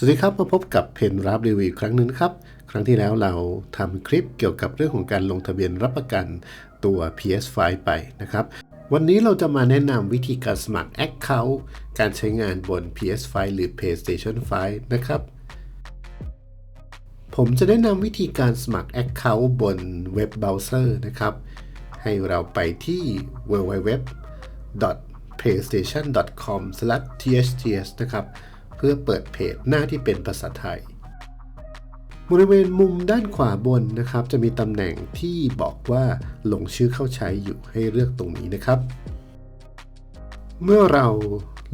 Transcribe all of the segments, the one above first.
สวัสดีครับมาพบกับเพนรับรีวิวครั้งหนึ่งครับ ครั้งที่แล้วเราทำคลิปเกี่ยวกับเรื่องของการลงทะเบียนรับประกันตัว PS5 ไปนะครับ วันนี้เราจะมาแนะนำวิธีการสมัคร Account การใช้งานบน PS5 หรือ PlayStation 5 นะครับ ผมจะแนะนำวิธีการสมัคร Account บนเว็บเบราว์เซอร์นะครับ ให้เราไปที่ www playstation.com/thts นะครับ เพื่อเปิดเพจหน้าที่เป็นภาษาไทย บริเวณมุมด้านขวาบนนะครับ จะมีตำแหน่งที่บอกว่าลงชื่อเข้าใช้อยู่ให้เลือกตรงนี้นะครับ เมื่อเรา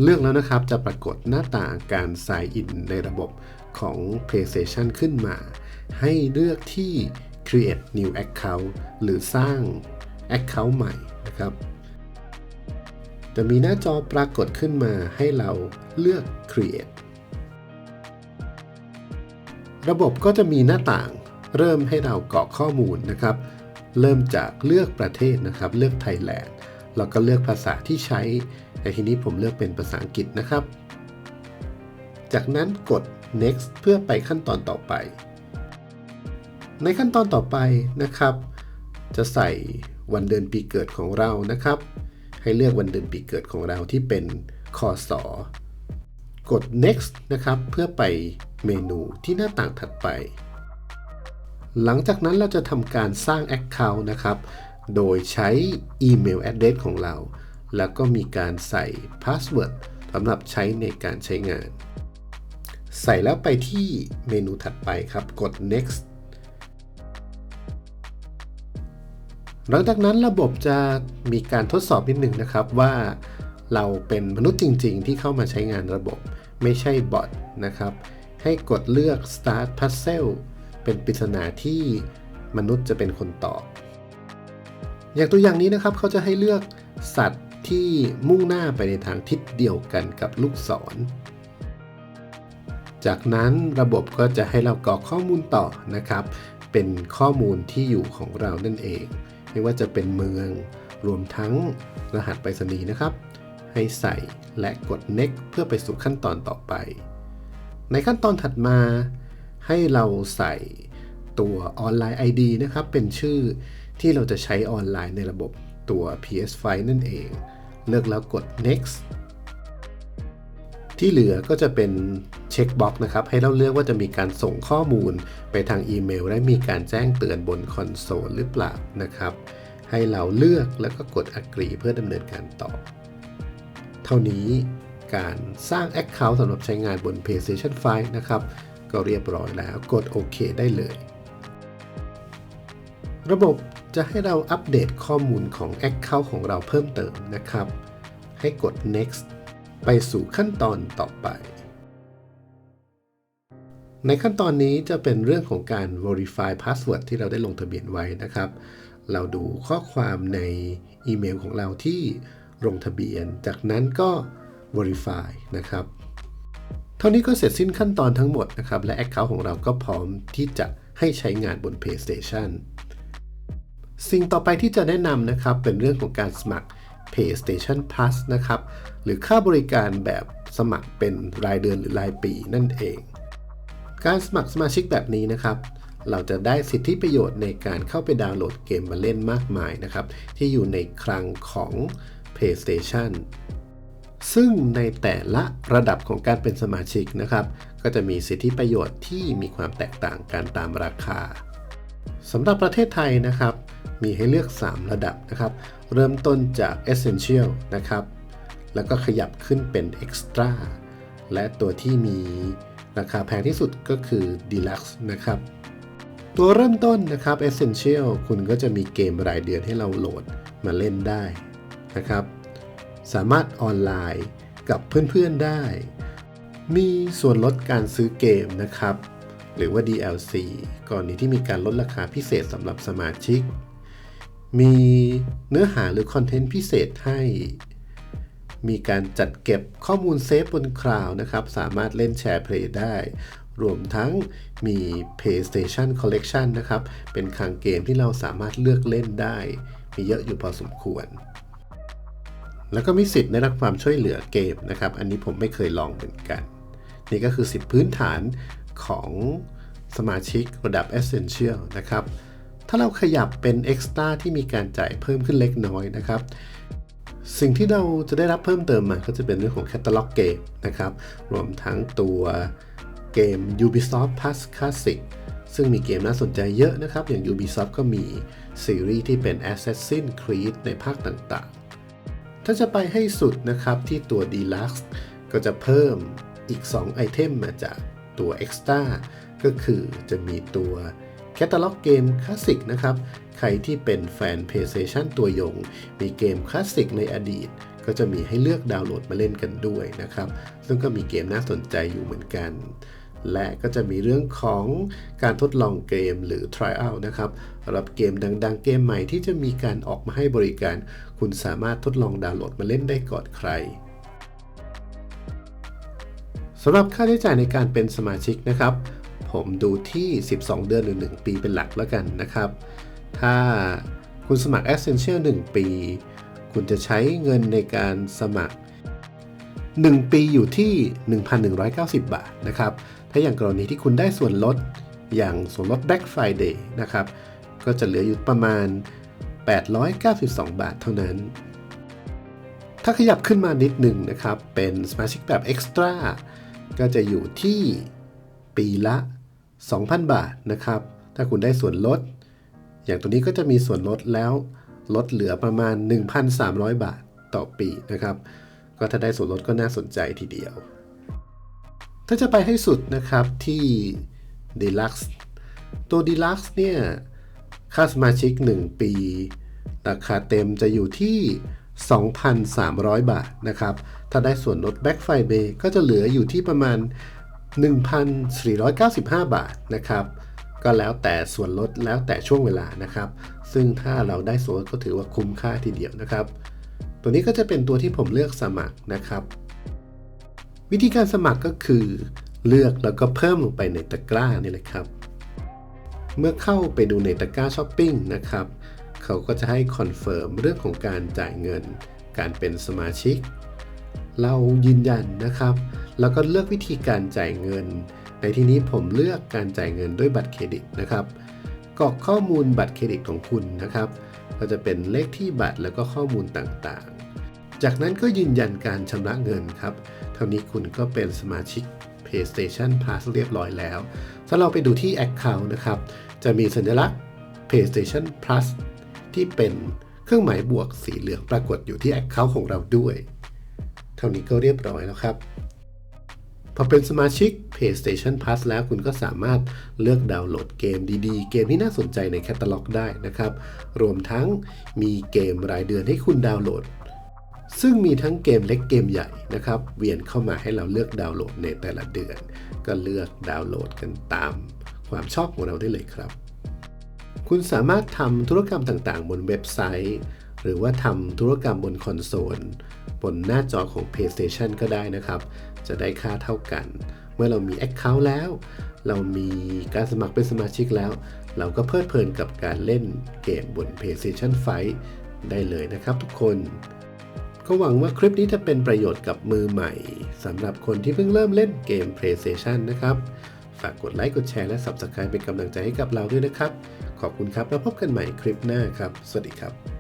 เลือกแล้วนะครับจะปรากฏหน้าต่างการ sign in ในระบบของ PlayStation ขึ้นมา ให้เลือกที่ create new account หรือสร้าง account ใหม่นะครับ จะมีหน้าจอปรากฏขึ้นมาให้เราเลือก create ระบบก็จะมีหน้าต่าง เริ่มให้เรากรอกข้อมูลนะครับ เริ่มจากเลือกประเทศนะครับ เลือกไทยแลนด์แล้วก็เลือกภาษาที่ใช้แต่ทีนี้ผมเลือกเป็นภาษาอังกฤษนะครับ จากนั้นกด next เพื่อไปขั้นตอนต่อไป ในขั้นตอนต่อไปนะครับ จะใส่วันเดือนปีเกิดของเรานะครับ ให้เลือกวันเดือนปีเกิดของเราที่เป็นคอสอ กด next นะครับ เพื่อไปเมนูที่หน้าต่างถัดไป หลังจากนั้นเราจะทำการสร้าง Account นะครับ โดยใช้อีเมล address ของเรา แล้วก็มีการใส่ Password สำหรับใช้ในการใช้งาน ใส่แล้วไปที่เมนูถัดไปครับ กด next หลังจากนั้นระบบจะมีการทดสอบนิดหนึ่งนะครับว่า เราเป็นมนุษย์จริง ๆ ที่เข้ามาใช้งานระบบ ไม่ใช่บอทนะครับ ให้กดเลือก start puzzle เป็นปริศนาที่มนุษย์จะเป็นคนตอบ อย่างตัวอย่างนี้นะครับเขาจะให้เลือกสัตว์ที่มุ่งหน้าไปในทางทิศเดียวกันกับลูกศร จากนั้นระบบก็จะให้เรากรอกข้อมูลต่อนะครับ เป็นข้อมูลที่อยู่ของเรานั่นเอง ไม่ว่าจะเป็นเมืองรวมทั้งรหัสไปรษณีย์นะครับ ให้ใส่และกด next เพื่อไปสู่ขั้นตอนต่อไป ในขั้นตอนถัดมา ให้เราใส่ตัวออนไลน์ ID นะครับ เป็นชื่อที่เราจะใช้ออนไลน์ในระบบตัว PS5 นั่นเอง เลือกแล้วกด next ที่เหลือก็จะเป็นเช็คบ็อกนะครับ ให้เราเลือกว่าจะมีการส่งข้อมูลไปทางอีเมล และมีการแจ้งเตือนบนคอนโซลหรือเปล่านะครับ ให้เราเลือกแล้วก็กด agree เพื่อดำเนินการต่อ เท่านี้การสร้าง Account สำหรับใช้งานบน PlayStation 5 นะครับ ก็เรียบร้อยแล้วกดโอเคได้เลย ระบบจะให้เราอัปเดตข้อมูลของ Account ของเราเพิ่มเติมนะครับ ให้กด next ไปสู่ขั้นตอนต่อไป ในขั้นตอนนี้จะเป็นเรื่องของการ verify password ที่เราได้ลงทะเบียนไว้นะครับ เราดูข้อความในอีเมลของเราที่ ลงทะเบียน จากนั้นก็ verify นะครับ เท่านี้ก็เสร็จสิ้นขั้นตอนทั้งหมดนะครับ และ Account ของเราก็พร้อมที่จะให้ใช้งานบน PlayStation สิ่งต่อไปที่จะแนะนำนะครับ เป็นเรื่องของการสมัคร PlayStation Plus นะครับ หรือค่าบริการแบบสมัครเป็นรายเดือนหรือรายปีนั่นเอง การสมัครสมาชิกแบบนี้นะครับ เราจะได้สิทธิประโยชน์ในการเข้าไปดาวน์โหลดเกมมาเล่นมากมายนะครับ ที่อยู่ในคลังของ PlayStation ซึ่งในแต่ละระดับของการเป็นสมาชิกนะครับ ก็จะมีสิทธิประโยชน์ที่มีความแตกต่างกันตามราคาสำหรับประเทศไทยนะครับ มีให้เลือก 3 ระดับนะครับ เริ่มต้นจาก Essential นะครับ แล้วก็ขยับขึ้นเป็น Extra และตัวที่มีราคาแพงที่สุดก็คือ Deluxe นะครับ ตัวเริ่มต้นนะครับ Essential คุณก็จะมีเกมรายเดือนให้เราโหลดมาเล่นได้ นะครับ สามารถออนไลน์กับเพื่อนๆได้ มีส่วนลดการซื้อเกมนะครับ หรือว่า DLC ก่อนนี้ที่มีการลดราคาพิเศษสำหรับสมาชิก มีเนื้อหาหรือคอนเทนต์พิเศษให้ มีการจัดเก็บข้อมูลเซฟบนคลาวนะครับ สามารถเล่นแชร์เพลย์ได้รวมทั้งมี PlayStation Collection นะครับ เป็นคลังเกมที่เราสามารถเลือกเล่นได้ มีเยอะอยู่พอสมควร แล้วก็มีสิทธิ์ได้รับความช่วยเหลือเกมนะครับ อันนี้ผมไม่เคยลองเหมือนกัน นี่ก็คือ10พื้นฐานของสมาชิกระดับ Essential นะครับ ถ้าเราขยับเป็น Extra ที่มีการจ่ายเพิ่มขึ้นเล็กน้อยนะครับ สิ่งที่เราจะได้รับเพิ่มเติมมาก็จะเป็นเรื่องของแคตตาล็อกเกมนะครับ รวมทั้งตัวเกม Ubisoft Plus Classic ซึ่งมีเกมน่าสนใจเยอะนะครับ อย่าง Ubisoft ก็มีซีรีส์ที่เป็น Assassin's Creed ในภาคต่างๆ ถ้าจะไปให้สุดนะครับที่ตัว Deluxe ก็จะเพิ่มอีก 2 ไอเทมมาจากตัว Extra ก็คือจะมีตัวแคตตาล็อกเกมคลาสสิกนะครับ ใครที่เป็นแฟน PlayStation ตัวยง มีเกมคลาสสิกในอดีต ก็จะมีให้เลือกดาวน์โหลดมาเล่นกันด้วยนะครับ ซึ่งก็มีเกมน่าสนใจอยู่เหมือนกัน และก็จะมีเรื่องของการทดลองเกมหรือ trial นะครับสำหรับเกมดังๆ เกมใหม่ที่จะมีการออกมาให้บริการ คุณสามารถทดลองดาวน์โหลดมาเล่นได้ก่อนใครสำหรับค่าใช้จ่ายในการเป็นสมาชิกนะครับ ผมดูที่ 12 เดือนหรือ1ปีเป็นหลักแล้วกันนะครับ ถ้าคุณสมัคร Essential 1 ปี คุณจะใช้เงินในการสมัคร 1 ปีอยู่ที่ 1,190 บาทนะครับ ถ้าอย่างกรณีที่คุณได้ส่วนลดอย่างส่วนลด Black Friday นะครับ ก็จะเหลืออยู่ประมาณ 892 บาทเท่านั้น ถ้าขยับขึ้นมานิดหนึ่งนะครับ เป็นสมาชิกแบบ Extra ก็จะอยู่ที่ปีละ 2,000 บาทนะครับ ถ้าคุณได้ส่วนลด อย่างตัวนี้ก็จะมีส่วนลดแล้วลดเหลือประมาณ 1,300 บาทต่อปีนะครับ ก็ถ้าได้ส่วนลดก็น่าสนใจทีเดียว ถ้าจะไปให้สุดนะครับที่ Deluxe ตัว Deluxe เนี่ยค่าสมาชิก 1 ปี ราคาเต็มจะอยู่ที่ 2,300 บาทนะครับ ถ้าได้ส่วนลด Back Friday ก็จะเหลืออยู่ที่ประมาณ 1,495 บาทนะครับ ก็แล้วแต่ส่วนลดแล้วแต่ช่วงเวลานะครับ ซึ่งถ้าเราได้ส่วนลดก็ถือว่าคุ้มค่าทีเดียวนะครับ ตัวนี้ก็จะเป็นตัวที่ผมเลือกสมัครนะครับ วิธีการสมัครก็คือ เลือกแล้วก็เพิ่มลงไปในตะกร้านี่แหละครับ เมื่อเข้าไปดูในตะกร้าช้อปปิ้งนะครับ เขาก็จะให้คอนเฟิร์มเรื่องของการจ่ายเงิน การเป็นสมาชิก เรายืนยันนะครับ แล้วก็เลือกวิธีการจ่ายเงิน ในที่นี้ผมเลือกการจ่ายเงินด้วยบัตรเครดิตนะครับกรอกข้อมูลบัตรเครดิตของคุณนะครับ ก็จะเป็นเลขที่บัตรแล้วก็ข้อมูลต่างๆ จากนั้นก็ยืนยันการชำระเงินครับานี้คุณก็เป็นสมาชิก PlayStation Plus เรียบร้อยแล้ว ถ้าเราไปดูที่ Account นะครับ จะมีสัญลักษณ์ PlayStation Plus ที่เป็นเครื่องหมายบวกสีเหลืองปรากฏอยู่ที่ Account ของเราด้วย เท่านี้ก็เรียบร้อยแล้วครับ พอเป็นสมาชิก PlayStation Plus แล้วคุณก็สามารถเลือกดาวน์โหลดเกมดีๆ เกมที่น่าสนใจในแคตตาล็อกได้นะครับ รวมทั้งมีเกมรายเดือนให้คุณดาวน์โหลด ซึ่งมีทั้งเกมเล็กเกมใหญ่นะครับ เวียนเข้ามาให้เราเลือกดาวน์โหลดในแต่ละเดือน ก็เลือกดาวน์โหลดกันตาม ความชอบของเราได้เลยครับ คุณสามารถทำธุรกรรมต่างๆ บนเว็บไซต์ หรือว่าทำธุรกรรมบนคอนโซล บนหน้าจอของ PlayStation ก็ได้นะครับ จะได้ค่าเท่ากัน เมื่อเรามี Account แล้ว เรามีการสมัครเป็นสมาชิกแล้ว เราก็เพลิดเพลินกับการเล่นเกมบน PlayStation 5ได้เลยนะครับทุกคน ก็หวังว่าคลิปนี้จะเป็นประโยชน์กับมือใหม่สำหรับคนที่เพิ่งเริ่มเล่นเกม PlayStation นะครับ ฝากกดไลค์กดแชร์และ Subscribe เป็นกำลังใจให้กับเราด้วยนะครับ ขอบคุณครับแล้วพบกันใหม่คลิปหน้าครับ สวัสดีครับ